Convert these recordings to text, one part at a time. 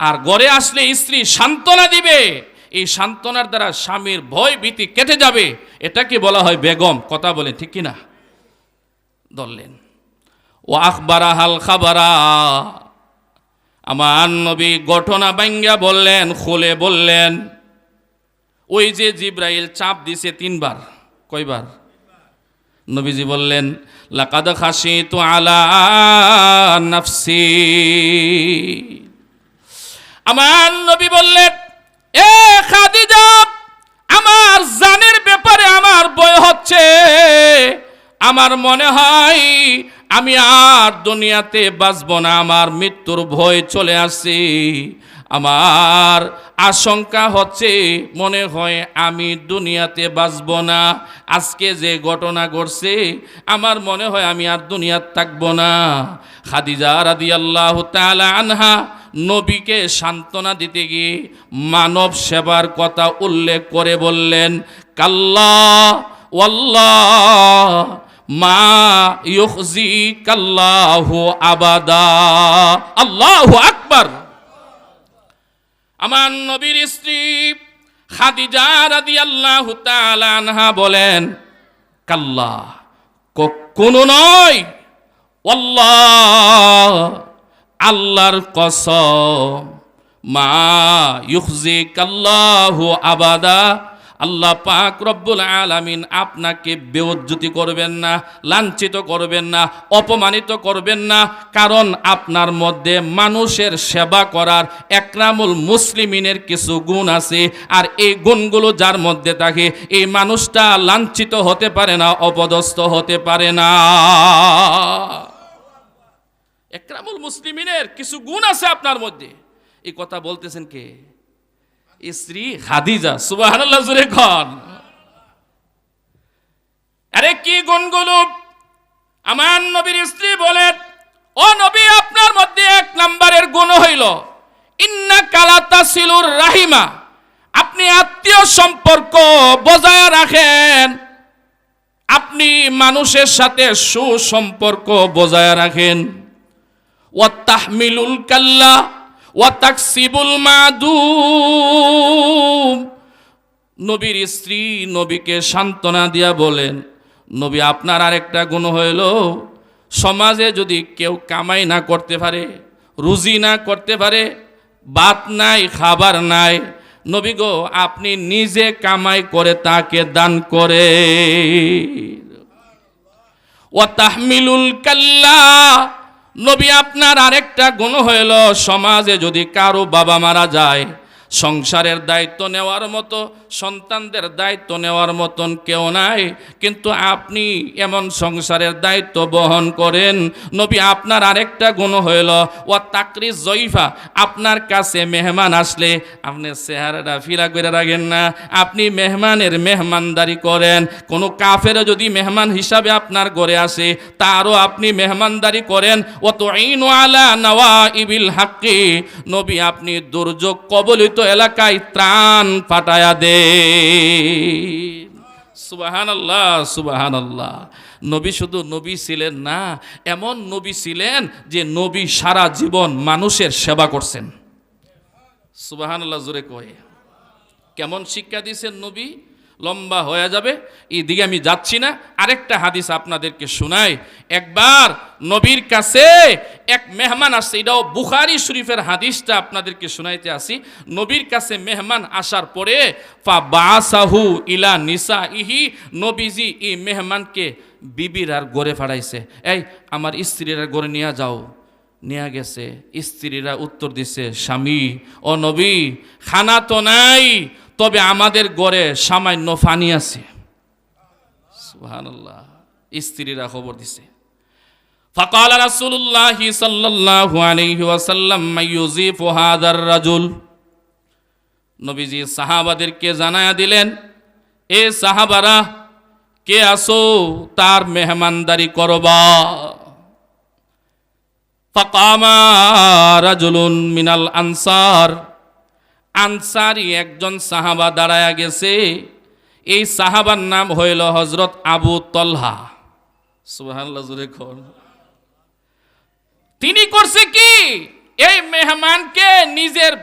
আর গড়ে আসলে স্ত্রী সান্ত্বনা দিবে। এই সান্ত্বনার দ্বারা স্বামীর ভয় ভীতি কেটে যাবে। এটাকে বলা হয় বেগম। কথা বলে, ঠিক কিনা? ধরলেন। ও আখবারা হাল খাবারা। আমার নবী ঘটনা বাঙ্গা বললেন, খোলে বললেন। ওই যে জিব্রাইল চাপ দিছে তিনবার। কয়বার? নবীজি বললেন, লাকাদ খাসি তো আলা নাফসি। আমার নবী বললেন, এ খাদিজা, আমার জানের ব্যাপারে আমার ভয় হচ্ছে। আমার মনে হয় আমি আর দুনিয়াতে বাঁচব না, আমার মৃত্যুর ভয় চলে আসছে। আমার আশঙ্কা হচ্ছে, মনে হয় আমি দুনিয়াতে বাঁচব না। আজকে যে ঘটনা ঘটছে, আমার মনে হয় আমি আর দুনিয়াত থাকব না। খাদিজা রাদি আল্লাহ আনহা নবীকে সান্ত্বনা দিতে গিয়ে মানব সেবার কথা উল্লেখ করে বললেন, কাল্লা মা কাল্লাহু আবাদা। আল্লাহু আকবার। আমার নবীর স্ত্রী বলেন, কাল্লা, কখনো নয়। আল্লাহ আল্লাহর কসম, মা ইউখজি কাল্লাহু আবাদা, আল্লাহ পাক রব্বুল আলামিন আপনাকে বেউজ্জতি করবেন না, লাঞ্ছিত করবেন না, অপমানিত করবেন না, কারণ আপনার মধ্যে মানুষের সেবা করার একরামুল মুসলিমিনের কিছু গুণ আছে, আর এই গুণগুলো যার মধ্যে থাকে, এই মানুষটা লাঞ্ছিত হতে পারে না, অপদস্থ হতে পারে না। একরামুল মুসলিমিনের কিছু গুণ আছে আপনার মধ্যে। এই কথা বলতেছেন কে? স্ত্রী জুড়ে খান আরে কি গুণগুলো? আমার নবীর স্ত্রী বলেন ও নবী, আপনার মধ্যে এক নাম্বারের গুণ হইল। ইন্না কালাতা সিলুর রাহিমা। আপনি আত্মীয় সম্পর্ক বজায় রাখেন। আপনি মানুষের সাথে সুসম্পর্ক বজায় রাখেন। ওয়াত্তাহমিলুল কাল্লা ওয়াতাকসিবুল মাদুম। নবীর স্ত্রী নবীকে সান্ত্বনা দিয়া বলেন, নবী, আপনার আরেকটা গুণ হইল, সমাজে যদি কেউ কামাই না করতে পারে, রুজি না করতে পারে ভাত নাই, খাবার নাই, নবী গো, আপনি নিজে কামাই করে তাকে দান করে ও তাহমিলুল কাল্লা নবী আপনার আরেকটা গুণ হইল সমাজে যদি কারও বাবা মারা যায় সংসারের দায়িত্ব নেওয়ার মতো, সন্তানদের দায়িত্ব নেওয়ার মতন কেউ নাই। কিন্তু আপনি এমন সংসারের দায়িত্ব বহন করেন, নবী আপনার আরেকটা গুণ হইল ও তাকরি জয়ফা, আপনার কাছে মেহমান আসলে আপনি চেহারাটা ফিরা করে রাখেন না। আপনি মেহমানের মেহমানদারি করেন, কোনো কাফের যদি মেহমান হিসাবে আপনার ঘরে আসে, তারও আপনি মেহমানদারি করেন ও তো আলা নওয়া ইবিল হাক্কি, নবী আপনি দুর্যোগ কবলিত এলাকায় ত্রাণ পাঠায়া দে। সুবাহান আল্লাহ সুবাহান আল্লাহ নবী শুধু নবী ছিলেন না, এমন নবী ছিলেন যে নবী সারা জীবন মানুষের সেবা করছেন। সুবাহান আল্লাহ জোরে কয়ে। কেমন শিক্ষা দিয়েছেন নবী? লম্বা হয়ে যাবে। এই দিকে আমি যাচ্ছি না। আরেকটা হাদিস আপনাদেরকে শোনাই। একবার নবীর কাছে এক মেহমান আসছে। এটাও বুখারি শরীফের হাদিসটা আপনাদেরকে শোনাইতে আসি। নবীর কাছে মেহমান আসার পরে ফা বাসাহু ইলা নিসা ইহি নবীজি এই মেহমানকে বিবির আর গড়ে ফাড়াইছে। এই, আমার স্ত্রীরা গড়ে নিয়ে যাও। নিয়ে গেছে। স্ত্রীরা উত্তর দিছে, স্বামী, ও নবী, খানা তো নাই। তবে আমাদের গড়ে সামান্য ফানি আছে সুবহানাল্লাহ স্ত্রীরা খবর দিছে فقال رسول الله صلى الله عليه وسلم من يضيف هذا الرجل নবীজি সাহাবাদেরকে জানায়া দিলেন এ সাহাবারা কে আসো তার মেহমানদারি করবা ফাকামা রাজুলুন মিনাল আনসার আনসারি একজন সাহাবা দাঁড়ায়া গেছে। এই সাহাবার নাম হইল হজরত আবু তলহা। তিনি করছে কি? এই মেহমানকে নিজের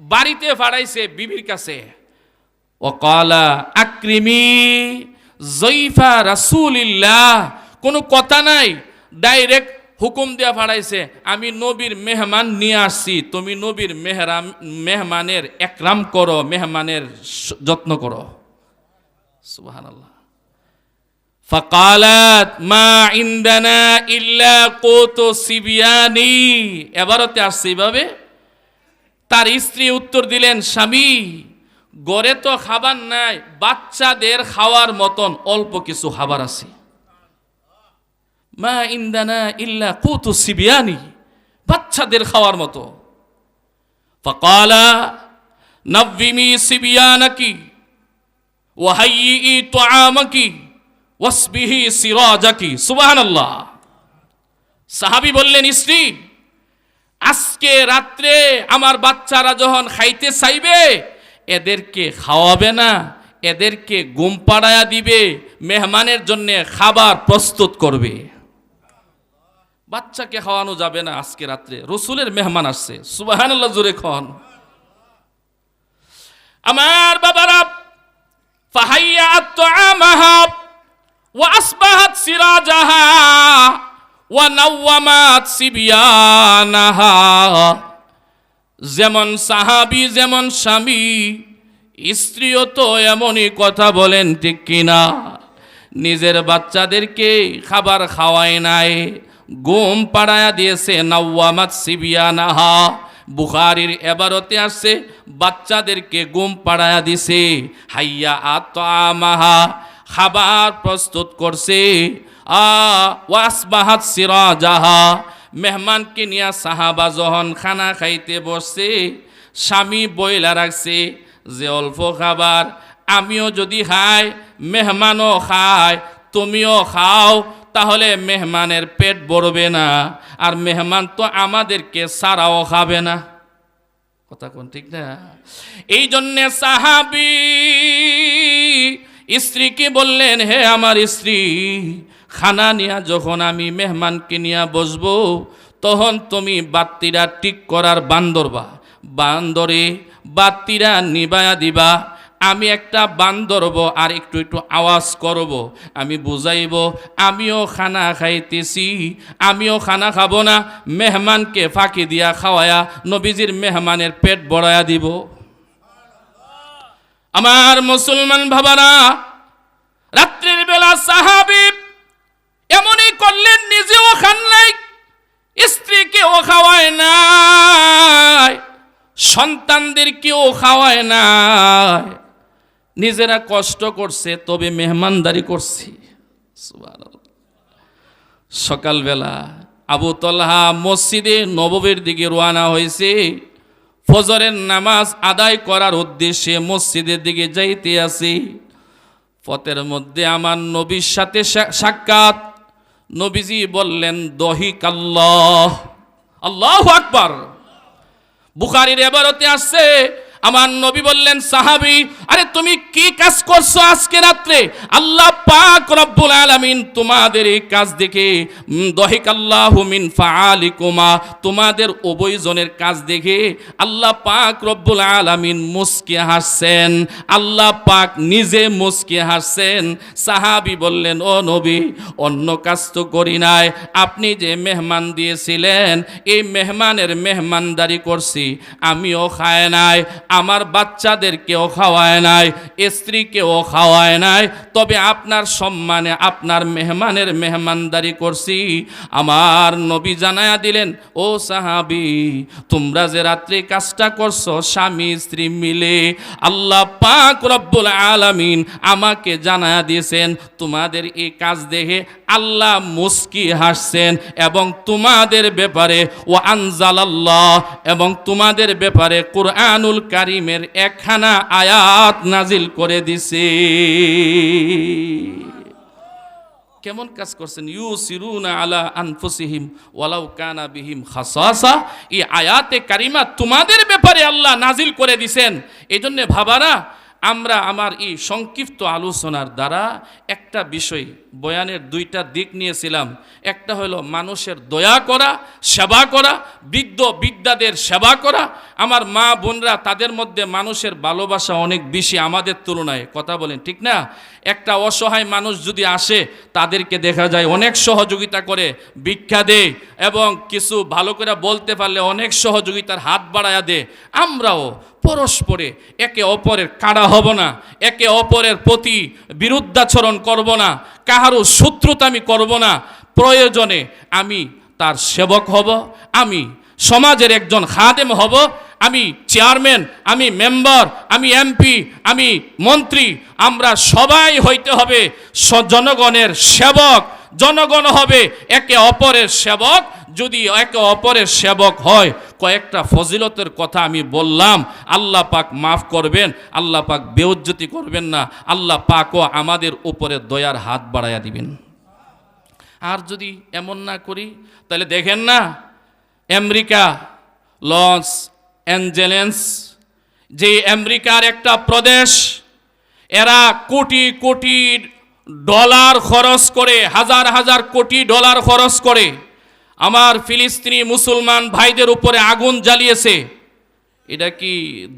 বাড়িতে পাঠাইছে বিবির কাছে। রাসুলিল্লাহ। কোনো কথা নাই, ডাইরেক্ট হুকুম দেয়া ভাড়াইছে আমি নবীর মেহমান নিয়ে আসছি, তুমি নবীর মেহরাম, মেহমানের একরাম করো, মেহমানের যত্ন করো। ফকালাত মা ইন্দানা ইল্লা তার স্ত্রী উত্তর দিলেন, স্বামী, গড়ে তো খাবার নাই, বাচ্চাদের খাওয়ার মতন অল্প কিছু খাবার আছে। মা ইন্দানা ইল্লা কুতু সিবিয়ানি, বাচ্চাদের খাওয়ার মতো। ফকালা, নব্বিমি সিবিয়ানাকি, ওয়াহাইয়ি তুআমাকি, ওয়াসবিহি সিরাজাকি। সুবহানাল্লাহ। সাহাবী বললেন, স্ত্রী, আজকে রাত্রে আমার বাচ্চারা যখন খাইতে চাইবে, এদেরকে খাওয়াবে না, এদেরকে ঘুম পাড়ায়া দিবে, মেহমানের জন্য খাবার প্রস্তুত করবে। বাচ্চাকে খাওয়ানো যাবে না আজকে রাত্রে। রসুলের মেহমান আসছে। সুবাহান্লাহ জোরে খন আমার বাবারা, ফাহাইয়া সিরাজাহা ওয়া যেমন সাহাবি, যেমন স্বামী, স্ত্রীও তো এমনই কথা বলেন ঠিক কিনা। নিজের বাচ্চাদেরকে খাবার খাওয়ায় নাই। গোম পাড়ায়া দিয়েছে নাওয়ামাত সিবিয়ানাহা। বুখারির এবারতে আসছে, বাচ্চাদেরকে গুম পাড়ায়া দিছে। হাইয়া আতামাহা, খাবার প্রস্তুত করছে। আ, ওয়াসবাহাত সিরাজাহা। মেহমানকে নিয়ে সাহাবা যখন খানা খাইতে বসছে, স্বামী বইলা রাখছে যে, অল্প খাবার, আমিও যদি খাই, মেহমানও খায়, তুমিও খাও তাহলে মেহমানের পেট ভরবে না, আর মেহমান তো আমাদেরকে সারাও খাবে না। কথা কোন ঠিক না? এই জন্যে সাহাবি স্ত্রীকে বললেন, হে আমার স্ত্রী, খানা নিয়া যখন আমি মেহমানকে নিয়ে বসবো, তখন তুমি বাত্তিরা ঠিক করার বান্দরবা। বান্দরে বাত্তিরা নিবায়া দিবা আমি একটা বান ধরব আর একটু একটু আওয়াজ করব। আমি বুঝাইব, আমিও খানা খাইতেছি, আমিও খানা খাব না। মেহমানকে ফাঁকি দিয়া খাওয়ায়া নবীজির মেহমানের পেট বড়ায়া দিব। আমার মুসলমান ভাবারা, রাত্রির বেলা সাহাবি এমনই করলেন, নিজেও খান নাই, স্ত্রীকেও খাওয়ায় নাই, সন্তানদেরকেও খাওয়ায় নাই। নিজেরা কষ্ট করছে, তবে মেহমানদারি করছি। সকালবেলা আবু তলহা মসজিদে নববের দিকে রোয়ানা হয়েছে। ফজরের নামাজ আদায় করার উদ্দেশ্যে মসজিদের দিকে যাইতে আসি। পথের মধ্যে আমার নবীর সাথে সাক্ষাৎ। নবীজি বললেন, দহিক আল্লাহ। আল্লাহ আকবার। বুখারির এবারতে আসছে আমার নবী বললেন, সাহাবি, আরে তুমি কি কাজ করছ আজকে রাত্রে? আল্লাহ পাক রব্বুল আলামিন তোমাদের এই কাজ দেখে দহিক আল্লাহু মিন ফাআলিকুমা, তোমাদের উভয়জনের কাজ দেখে আল্লাহ পাক রব্বুল আলামিন মুস্কি হাসছেন। আল্লাহ পাক নিজে মুস্কি হাসছেন। সাহাবি বললেন, ও নবী, অন্য কাজ তো করি নাই। আপনি যে মেহমান দিয়েছিলেন, এই মেহমানের মেহমানদারি করছি। আমিও খায় নাই। আমার বাচ্চাদেরকেও খাওয়ায় নাই, স্ত্রীকেও খাওয়ায় নাই, তবে আপনার সম্মানে আপনার মেহমানের মেহমানদারি করছি। আমার নবী জানায়া দিলেন, ও সাহাবি, তোমরা যে রাত্রে কাজটা করছ, স্বামী, স্ত্রী মিলে আল্লাহ পাক রব্বুল আলামিন আমাকে জানায়া দিয়েছেন, তোমাদের এই কাজ দেখে আল্লাহ মুস্কি হাসছেন এবং তোমাদের ব্যাপারে ও আনজালাল্লাহ এবং তোমাদের ব্যাপারে কোরআনুল কারিমের একখানা আয়াত নাজিল করে দিছে। কেমন কাজ করছেন? ইউ সিরুনা আলা আনফুসিহিম ওয়ালাউ কানা বিহিম খাসাসা। এই আয়াতে কারিমা তোমাদের ব্যাপারে আল্লাহ নাজিল করে দিছেন। এই জন্যে ভাবারা আমরা আমার এই সংক্ষিপ্ত আলোচনার দ্বারা একটা বিষয়, বয়ানের দুইটা দিক নিয়েছিলাম। একটা হলো মানুষের দয়া করা, সেবা করা, বৃদ্ধ বিদ্যাদের সেবা করা। আমার মা বোনরা তাদের মধ্যে মানুষের ভালোবাসা অনেক বেশি আমাদের তুলনায়। কথা বলেন, ঠিক না? একটা অসহায় মানুষ যদি আসে, তাদেরকে দেখা যায় অনেক সহযোগিতা করে, ভিক্ষা দেয় এবং কিছু ভালো করে বলতে পারলে অনেক সহযোগিতার হাত বাড়ায়া দেয়। আমরাও পরস্পরে একে অপরের কাড়া হব না, একে অপরের প্রতি বিরুদ্ধাচরণ করব না, কাহারও শত্রুতা আমি করব না। প্রয়োজনে আমি তার সেবক হব, আমি সমাজের একজন খাদেম হব আমি চেয়ারম্যান, আমি মেম্বার, আমি এমপি, আমি মন্ত্রী, আমরা সবাই হইতে হবে জনগণের সেবক। জনগণ হবে একে অপরের সেবক। যদি একে অপরের সেবক হয়, কয়েকটা ফজিলতের কথা আমি বললাম, আল্লাহ পাক মাফ করবেন, আল্লাহ পাক বেউজ্জতি করবেন না, আল্লাহ পাকও আমাদের উপরে দয়ার হাত বাড়াইয়া দিবেন। আর যদি এমন না করি, তাহলে দেখেন না, আমেরিকা, লস অ্যাঞ্জেলেন্স যে আমেরিকার একটা প্রদেশ, এরা কোটি কোটি ডলার খরচ করে, হাজার হাজার কোটি ডলার খরচ করে, আমার ফিলিস্তিনি মুসলমান ভাইদের উপরে আগুন জ্বালিয়েছে। এটা কি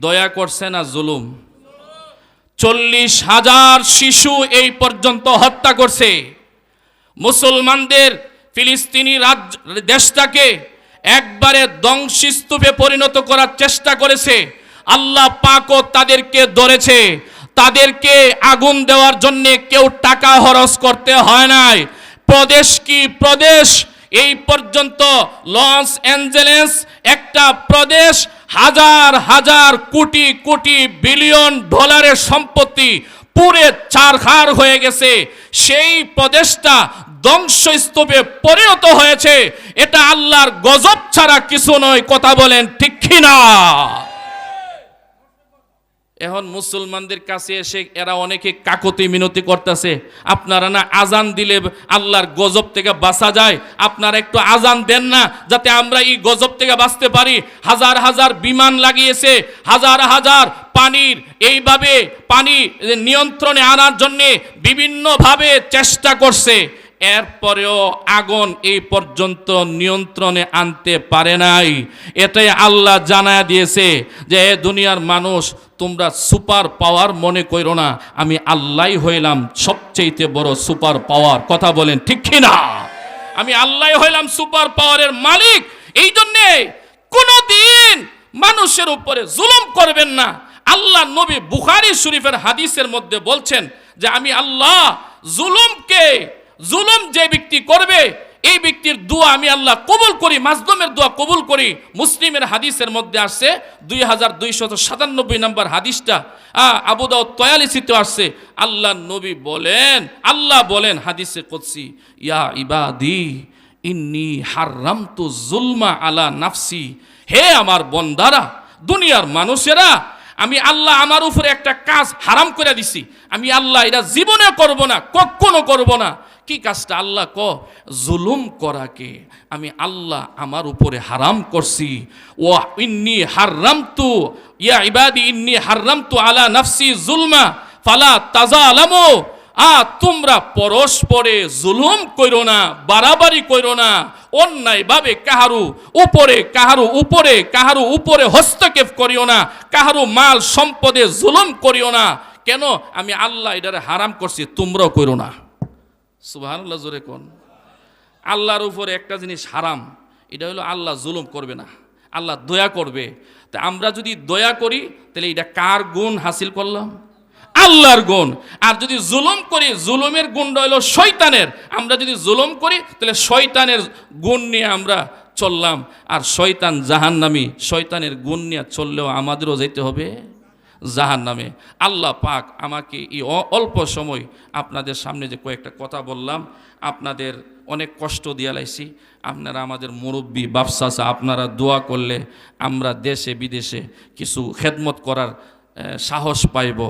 দয়া করছে না জুলুম? চল্লিশ হাজার শিশু এই পর্যন্ত হত্যা করছে। মুসলমানদের ফিলিস্তিনি রাজ্য দেশটাকে একবারে ধ্বংসস্তূপে পরিণত করার চেষ্টা করেছে। আল্লাহ পাকও তাদেরকে ধরেছে। তাদেরকে আগুন দেওয়ার জন্য কেউ টাকা খরচ করতে হয় নাই। প্রদেশ কি প্রদেশ? এই পর্যন্ত লস অ্যাঞ্জেলেস একটা প্রদেশ হাজার হাজার কোটি কোটি বিলিয়ন ডলারের সম্পত্তি পুরে চারখার হয়ে গেছে। সেই প্রদেশটা ধ্বংসস্তূপে পরিণত হয়েছে, এটা আল্লাহর গজব ছাড়া কিছু নয়, কথা বলেন ঠিক না এখন মুসলমানদের কাছে এসে এরা অনেকে কাকতি মিনতি করতেছে, আপনারা না আজান দিলে আল্লাহর গজব থেকে বাঁচা যায়? আপনারা একটু আজান দেন না, যাতে আমরা এই গজব থেকে বাঁচতে পারি? হাজার হাজার বিমান লাগিয়েছে, হাজার হাজার পানির, এইভাবে পানি নিয়ন্ত্রণে আনার জন্যে বিভিন্নভাবে চেষ্টা করছে। এরপরেও আগুন এই পর্যন্ত নিয়ন্ত্রণে আনতে পারে নাই। এটাই আল্লাহ জানায় দিয়েছে যে, এ দুনিয়ার মানুষ, তোমরা সুপার পাওয়ার মনে করো না। আমি আল্লাহ হইলাম সবচেয়েতে বড় সুপার পাওয়ার। কথা বলেন, ঠিক না? আমি আল্লাহ হইলাম সুপার পাওয়ারের মালিক। এই জন্যে কোনোদিন মানুষের উপরে জুলুম করবেন না। আল্লাহ নবী বুখারি শরীফের হাদিসের মধ্যে বলছেন যে, আমি আল্লাহ জুলুমকে জুলুম যে ব্যক্তি করবে, এই ব্যক্তির দোয়া আমি আল্লাহ কবুল করি মাজদুমের দোয়া কবুল করি। মুসলিমের হাদিসের মধ্যে আসছে, দুই হাজার দুইশত সাতানব্বই নম্বর হাদিসটা। আবুদাও তয়ালিসিতে আসছে আল্লাহ নবী বলেন, আল্লাহ বলেন হাদিসে কদসি, ইয়া ইবাদি, ইন্নি হারাম তো জুলমা আলা নাফসি। হে আমার বন্দারা, দুনিয়ার মানুষেরা আমি আল্লাহ আমার উপরে একটা কাজ হারাম করে দিছি। আমি আল্লাহ এটা জীবনে করব না, কখনো করব না। কি কাজটা আল্লাহ ক? জুলুম করাকে আমি আল্লাহ আমার উপরে হারাম করছি। ও ইন্নি হারাম তু ইয়া ইবাদি, ইন্নি হারাম তু আলা নাফসি জুলমা, ফালা তাজা আলামো আ তোমরা পরস্পরে জুলুম কইরো না, বাড়াবাড়ি কইরো না অন্যায় ভাবে কাহারু উপরে কাহারু উপরে কাহারু উপরে হস্তক্ষেপ করিও না, কাহারু মাল সম্পদে জুলুম করিও না। কেন? আমি আল্লাহ এটারে হারাম করছি, তোমরাও কইরো না। সুবহানাল্লাহ, জোরে কোন? আল্লাহর উপরে একটা জিনিস হারাম, এটা হলো আল্লাহ জুলুম করবে না, আল্লাহ দয়া করবে। তা আমরা যদি দয়া করি, তাহলে এটা কার গুণ হাসিল করলাম? আল্লাহর গুণ। আর যদি জুলুম করি, জুলুমের গুণটা হলো শয়তানের। আমরা যদি জুলুম করি, তাহলে শয়তানের গুণ নিয়ে আমরা চললাম। আর শয়তান জাহান্নামি, শয়তানের গুণ নিয়ে চললেও আমাদেরও যেতে হবে জাহান নামে আল্লাহ পাক আমাকে এই অল্প সময় আপনাদের সামনে যে কয়েকটা কথা বললাম, আপনাদের অনেক কষ্ট দিয়া লাইছি। আপনারা আমাদের মুরব্বী বাপসাসা আপনারা দোয়া করলে আমরা দেশে, বিদেশে কিছু খেদমত করার সাহস পাইব।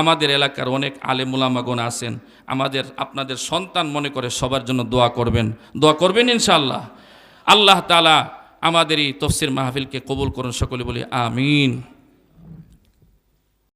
আমাদের এলাকার অনেক আলেমুলামাগণ আছেন। আমাদের, আপনাদের সন্তান মনে করে সবার জন্য দোয়া করবেন। দোয়া করবেন ইনশাআল্লাহ। আল্লাহ তালা আমাদেরই তফসির মাহফিলকে কবুল করুন, সকলে বলি আমিন।